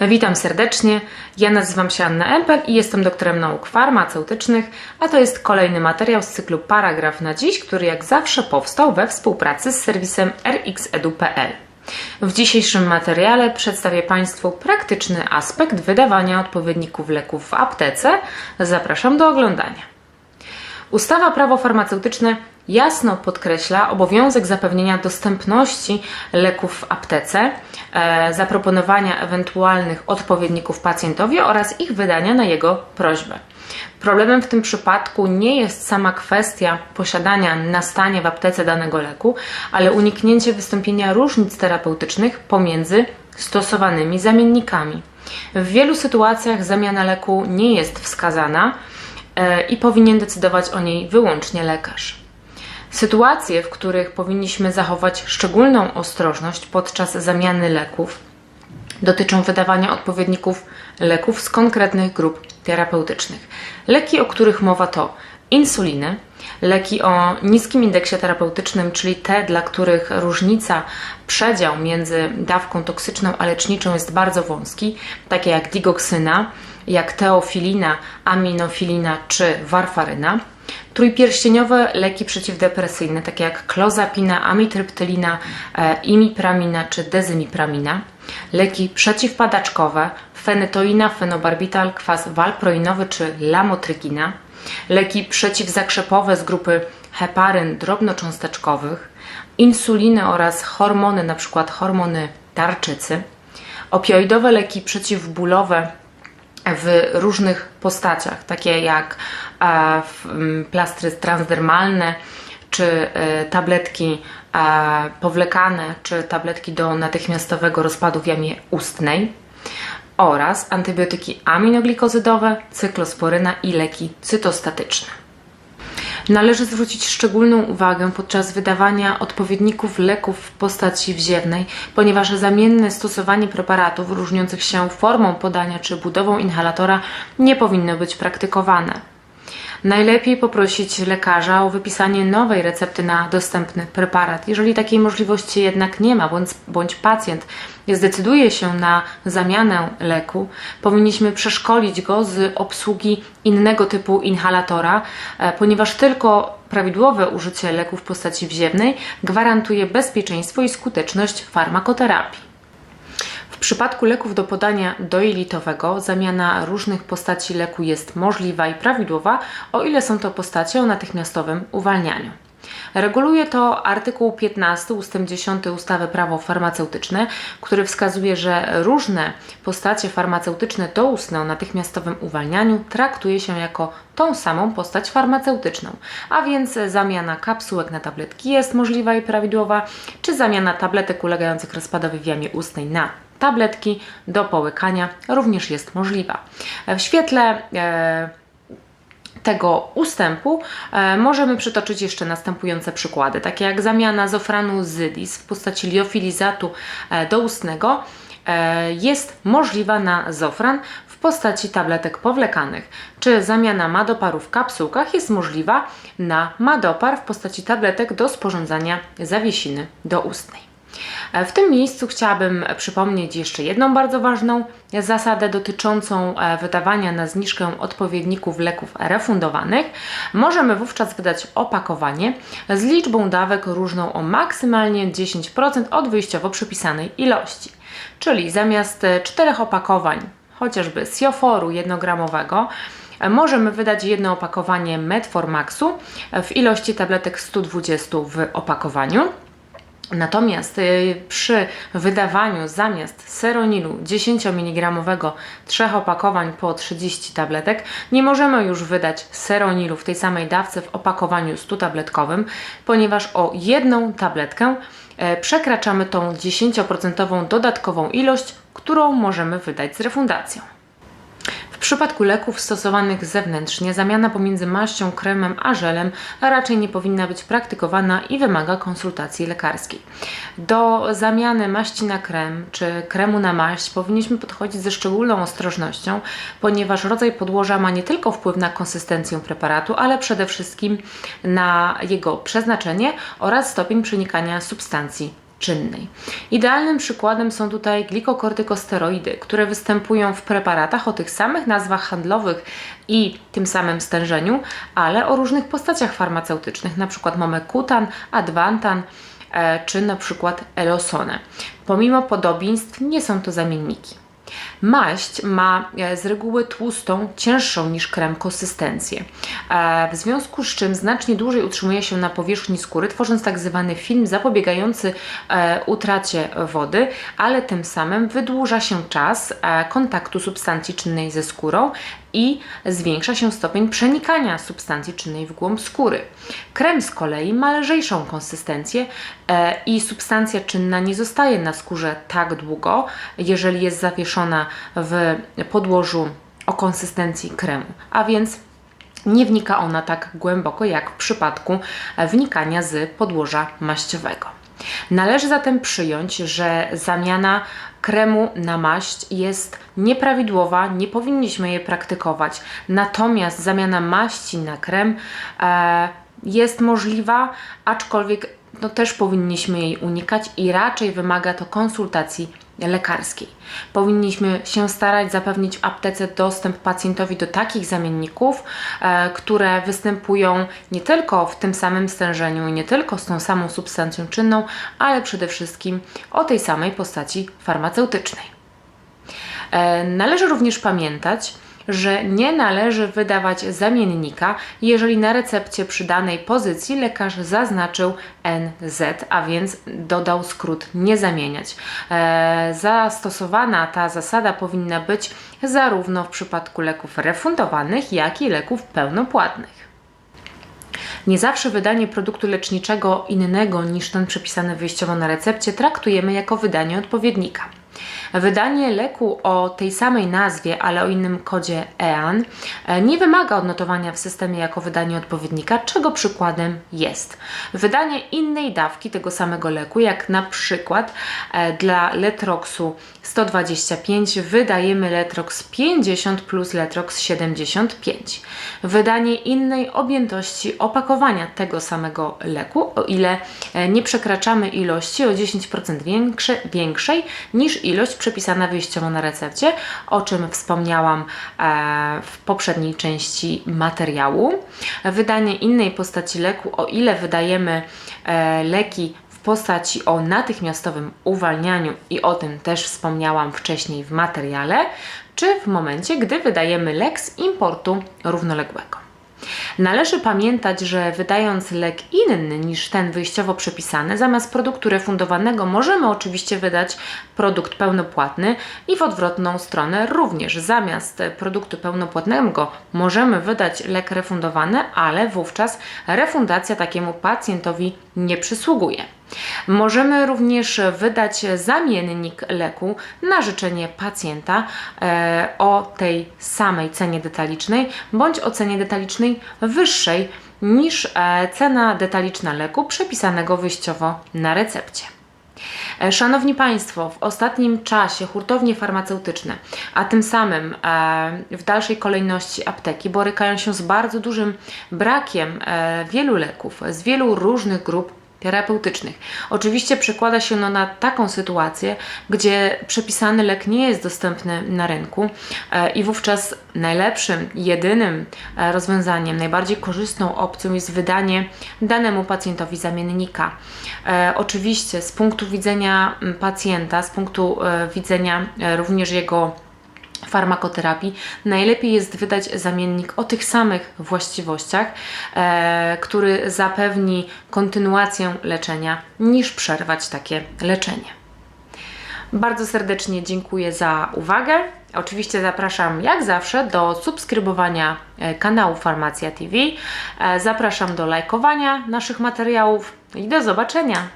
Witam serdecznie. Ja nazywam się Anna Empel i jestem doktorem nauk farmaceutycznych, a to jest kolejny materiał z cyklu Paragraf na dziś, który jak zawsze powstał we współpracy z serwisem rxedu.pl. W dzisiejszym materiale przedstawię Państwu praktyczny aspekt wydawania odpowiedników leków w aptece. Zapraszam do oglądania. Ustawa Prawo farmaceutyczne jasno podkreśla obowiązek zapewnienia dostępności leków w aptece, e, zaproponowania ewentualnych odpowiedników pacjentowi oraz ich wydania na jego prośbę. Problemem w tym przypadku nie jest sama kwestia posiadania na stanie w aptece danego leku, ale uniknięcie wystąpienia różnic terapeutycznych pomiędzy stosowanymi zamiennikami. W wielu sytuacjach zamiana leku nie jest wskazana i powinien decydować o niej wyłącznie lekarz. Sytuacje, w których powinniśmy zachować szczególną ostrożność podczas zamiany leków, dotyczą wydawania odpowiedników leków z konkretnych grup terapeutycznych. Leki, o których mowa to insuliny, leki o niskim indeksie terapeutycznym, czyli te, dla których różnica, przedział między dawką toksyczną a leczniczą jest bardzo wąski, takie jak digoksyna, jak teofilina, aminofilina czy warfaryna. Trójpierścieniowe leki przeciwdepresyjne, takie jak klozapina, amitryptylina, e, imipramina czy dezymipramina. Leki przeciwpadaczkowe, fenytoina, fenobarbital, kwas walproinowy czy lamotrygina. Leki przeciwzakrzepowe z grupy heparyn drobnocząsteczkowych. Insuliny oraz hormony, np. hormony tarczycy. Opioidowe leki przeciwbólowe w różnych postaciach, takie jak e, plastry transdermalne, czy e, tabletki e, powlekane, czy tabletki do natychmiastowego rozpadu w jamie ustnej oraz antybiotyki aminoglikozydowe, cyklosporyna i leki cytostatyczne. Należy zwrócić szczególną uwagę podczas wydawania odpowiedników leków w postaci wziewnej, ponieważ zamienne stosowanie preparatów różniących się formą podania czy budową inhalatora nie powinno być praktykowane. Najlepiej poprosić lekarza o wypisanie nowej recepty na dostępny preparat. Jeżeli takiej możliwości jednak nie ma, bądź, bądź pacjent zdecyduje się na zamianę leku, powinniśmy przeszkolić go z obsługi innego typu inhalatora, e, ponieważ tylko prawidłowe użycie leku w postaci wziewnej gwarantuje bezpieczeństwo i skuteczność farmakoterapii. W przypadku leków do podania dojelitowego zamiana różnych postaci leku jest możliwa i prawidłowa, o ile są to postacie o natychmiastowym uwalnianiu. Reguluje to artykuł 15 ust. 10 ustawy Prawo farmaceutyczne, który wskazuje, że różne postacie farmaceutyczne doustne o natychmiastowym uwalnianiu traktuje się jako tą samą postać farmaceutyczną, a więc zamiana kapsułek na tabletki jest możliwa i prawidłowa, czy zamiana tabletek ulegających rozpadowi w jamie ustnej na tabletki do połykania również jest możliwa. W świetle e, tego ustępu e, możemy przytoczyć jeszcze następujące przykłady, takie jak zamiana zofranu zydis w postaci liofilizatu e, doustnego e, jest możliwa na zofran w postaci tabletek powlekanych, czy zamiana madoparu w kapsułkach jest możliwa na madopar w postaci tabletek do sporządzania zawiesiny doustnej. E, w tym miejscu chciałabym przypomnieć jeszcze jedną bardzo ważną zasadę dotyczącą e, wydawania na zniżkę odpowiedników leków refundowanych. Możemy wówczas wydać opakowanie z liczbą dawek różną o maksymalnie 10% od wyjściowo przypisanej ilości. Czyli zamiast czterech opakowań, chociażby sioforu jednogramowego, możemy wydać jedno opakowanie Metformaxu w ilości tabletek 120 w opakowaniu. Natomiast y, przy wydawaniu zamiast seronilu 10 mg trzech opakowań po 30 tabletek nie możemy już wydać seronilu w tej samej dawce w opakowaniu 100 tabletkowym, ponieważ o jedną tabletkę e, przekraczamy tą 10% dodatkową ilość, którą możemy wydać z refundacją. W przypadku leków stosowanych zewnętrznie zamiana pomiędzy maścią, kremem a żelem raczej nie powinna być praktykowana i wymaga konsultacji lekarskiej. Do zamiany maści na krem czy kremu na maść powinniśmy podchodzić ze szczególną ostrożnością, ponieważ rodzaj podłoża ma nie tylko wpływ na konsystencję preparatu, ale przede wszystkim na jego przeznaczenie oraz stopień przenikania substancji czynnej. Idealnym przykładem są tutaj glikokortykosteroidy, które występują w preparatach o tych samych nazwach handlowych i tym samym stężeniu, ale o różnych postaciach farmaceutycznych, np. Momekutan, Advantan e, czy na przykład Elosone. Pomimo podobieństw nie są to zamienniki. Maść ma e, z reguły tłustą, cięższą niż krem konsystencję, e, w związku z czym znacznie dłużej utrzymuje się na powierzchni skóry, tworząc tak zwany film zapobiegający e, utracie wody, ale tym samym wydłuża się czas kontaktu substancji czynnej ze skórą i zwiększa się stopień przenikania substancji czynnej w głąb skóry. Krem z kolei ma lżejszą konsystencję i substancja czynna nie zostaje na skórze tak długo, jeżeli jest zawieszona w podłożu o konsystencji kremu, a więc nie wnika ona tak głęboko jak w przypadku wnikania z podłoża maściowego. Należy zatem przyjąć, że zamiana kremu na maść jest nieprawidłowa, nie powinniśmy jej praktykować. Natomiast zamiana maści na krem e, jest możliwa, aczkolwiek no, też powinniśmy jej unikać i raczej wymaga to konsultacji lekarskiej. Powinniśmy się starać zapewnić w aptece dostęp pacjentowi do takich zamienników, e, które występują nie tylko w tym samym stężeniu i nie tylko z tą samą substancją czynną, ale przede wszystkim o tej samej postaci farmaceutycznej. E, należy również pamiętać, że nie należy wydawać zamiennika, jeżeli na recepcie przy danej pozycji lekarz zaznaczył NZ, a więc dodał skrót nie zamieniać. E, zastosowana ta zasada powinna być zarówno w przypadku leków refundowanych, jak i leków pełnopłatnych. Nie zawsze wydanie produktu leczniczego innego niż ten przepisany wyjściowo na recepcie traktujemy jako wydanie odpowiednika. Wydanie leku o tej samej nazwie, ale o innym kodzie EAN e, nie wymaga odnotowania w systemie jako wydanie odpowiednika, czego przykładem jest wydanie innej dawki tego samego leku, jak na przykład e, dla Letroxu 125 wydajemy Letrox 50 plus Letrox 75. Wydanie innej objętości opakowania tego samego leku, o ile e, nie przekraczamy ilości o 10% większe, większej niż ilość przepisana wyjściowo na recepcie, o czym wspomniałam e, w poprzedniej części materiału. Wydanie innej postaci leku, o ile wydajemy e, leki w postaci o natychmiastowym uwalnianiu i o tym też wspomniałam wcześniej w materiale, czy w momencie, gdy wydajemy lek z importu równoległego. Należy pamiętać, że wydając lek inny niż ten wyjściowo przepisany, zamiast produktu refundowanego możemy oczywiście wydać produkt pełnopłatny i w odwrotną stronę również zamiast produktu pełnopłatnego możemy wydać lek refundowany, ale wówczas refundacja takiemu pacjentowi nie przysługuje. Możemy również wydać zamiennik leku na życzenie pacjenta e, o tej samej cenie detalicznej bądź o cenie detalicznej wyższej niż e, cena detaliczna leku przepisanego wyjściowo na recepcie. E, szanowni Państwo, w ostatnim czasie hurtownie farmaceutyczne, a tym samym w dalszej kolejności apteki borykają się z bardzo dużym brakiem wielu leków z wielu różnych grup terapeutycznych. Oczywiście przekłada się ono na taką sytuację, gdzie przepisany lek nie jest dostępny na rynku e, i wówczas najlepszym, jedynym e, rozwiązaniem, najbardziej korzystną opcją jest wydanie danemu pacjentowi zamiennika. E, oczywiście z punktu widzenia pacjenta, z punktu widzenia również jego farmakoterapii, najlepiej jest wydać zamiennik o tych samych właściwościach, e, który zapewni kontynuację leczenia, niż przerwać takie leczenie. Bardzo serdecznie dziękuję za uwagę. Oczywiście zapraszam jak zawsze do subskrybowania e, kanału Farmacja TV. E, zapraszam do lajkowania naszych materiałów i do zobaczenia.